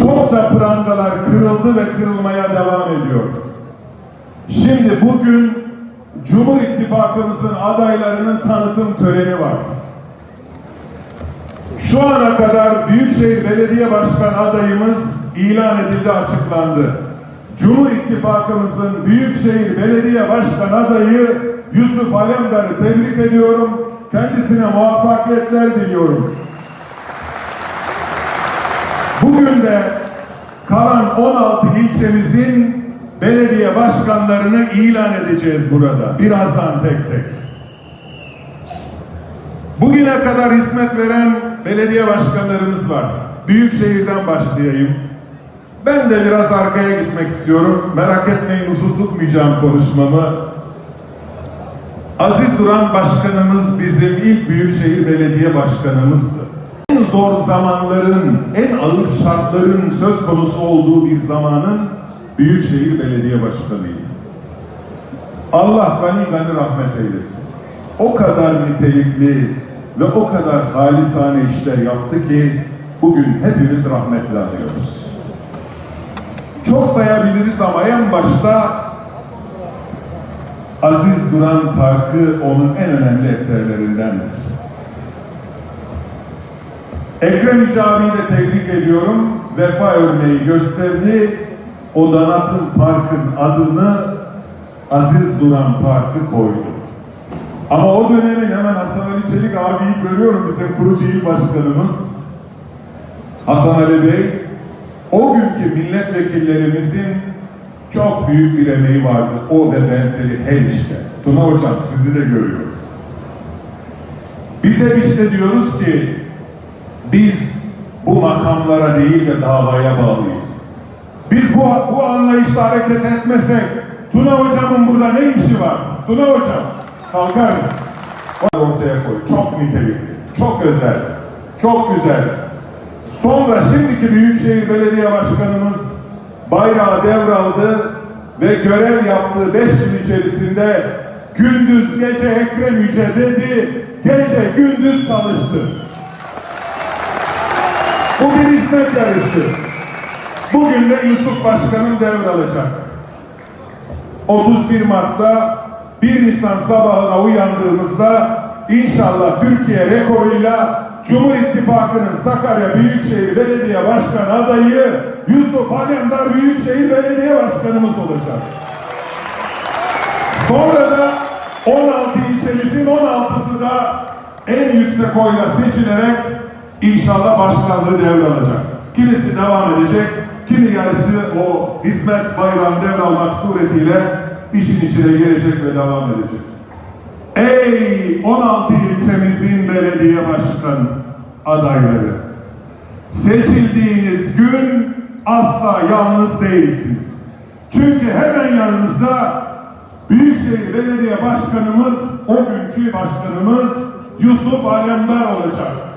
Çokça prangalar kırıldı ve kırılmaya devam ediyor. Şimdi bugün Cumhur İttifakımızın adaylarının tanıtım töreni var. Şu ana kadar Büyükşehir Belediye Başkan adayımız ilan edildi, açıklandı. Cumhur İttifakımızın Büyükşehir Belediye Başkan adayı Yusuf Alemdar'ı tebrik ediyorum. Kendisine muvaffakiyetler diliyorum. Bugün de kalan 16 ilçemizin belediye başkanlarını ilan edeceğiz burada. Birazdan tek tek. Bugüne kadar hizmet veren belediye başkanlarımız var. Büyükşehir'den başlayayım. Ben de biraz arkaya gitmek istiyorum. Merak etmeyin uzun tutmayacağım konuşmamı. Aziz Duran Başkanımız bizim ilk Büyükşehir Belediye Başkanımızdı. En zor zamanların, en ağır şartların söz konusu olduğu bir zamanın Büyükşehir Belediye Başkanıydı. Allah gani gani rahmet eylesin. O kadar nitelikli ve o kadar halisane işler yaptı ki bugün hepimiz rahmetle anıyoruz. Çok sayabiliriz ama en başta Aziz Duran Parkı onun en önemli eserlerindendir. Ekrem Yüce abiyi de tebrik ediyorum. Vefa örneği gösterdi. O Donatın Park'ın adını Aziz Duran Parkı koydu. Ama o dönemin hemen Hasan Ali Çelik abiyi görüyorum bizim kurucu il başkanımız. Hasan Ali Bey, o günkü milletvekillerimizin çok büyük bir emeği vardı. O ve benzeri her işte. Tuna Hocam sizi de görüyoruz. Biz hep işte diyoruz ki biz bu makamlara değil de davaya bağlıyız. Biz bu, bu anlayışla hareket etmesek Tuna Hocam'ın burada ne işi var? Tuna Hocam kalkarız. Ortaya koy. Çok nitelikli, çok özel, çok güzel. Sonra şimdiki Büyükşehir Belediye Başkanımız bayrağı devraldı ve görev yaptığı beş yıl içerisinde gündüz gece Ekrem Yüce dedi, gece gündüz çalıştı. Bu bir hizmet yarışı. Bugün de Yusuf Başkanım devralacak. 31 Mart'ta 1 Nisan sabahına uyandığımızda inşallah Türkiye rekoruyla Cumhur İttifakı'nın Sakarya Büyükşehir Belediye Başkan adayı Yusuf Alemdar Büyükşehir Belediye Başkanımız olacak. Sonra da 16 ilçemizin 16'sı da en yüksek oyla seçilerek inşallah başkanlığı devralacak. Kimisi devam edecek, kimi yarışı o hizmet bayrağını devralmak suretiyle işin içine girecek ve devam edecek. Ey 16 ilçemizin belediye başkan adayları! Seçildiğiniz gün asla yalnız değilsiniz. Çünkü hemen yanınızda Büyükşehir Belediye Başkanımız, o günkü başkanımız Yusuf Alemdar olacak.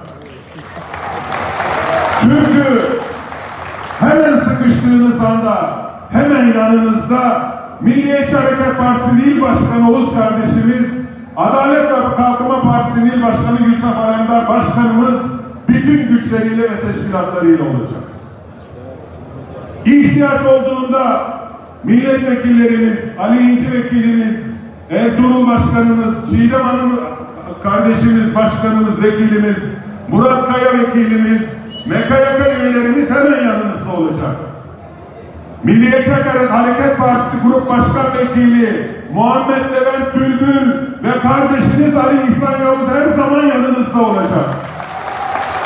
Çünkü hemen sıkıştığınız anda hemen yanınızda Milliyetçi Hareket Partisi İl Başkanı Oğuz kardeşimiz, Adalet ve Kalkınma Partisi İl Başkanı Yusuf Alemdar Başkanımız bütün güçleriyle ve teşkilatlarıyla olacak. İhtiyaç olduğunda milletvekillerimiz, Ali İnci Vekilimiz, Ertuğrul Başkanımız, Çiğdem Hanım kardeşimiz, başkanımız, vekilimiz, Murat Kaya vekilimiz, MKYK üyelerimiz hemen yanınızda olacak. Milliyetçi Hareket Partisi Grup Başkan Vekili Muhammed Levent Bülbül ve kardeşiniz Ali İhsan Yavuz her zaman yanınızda olacak.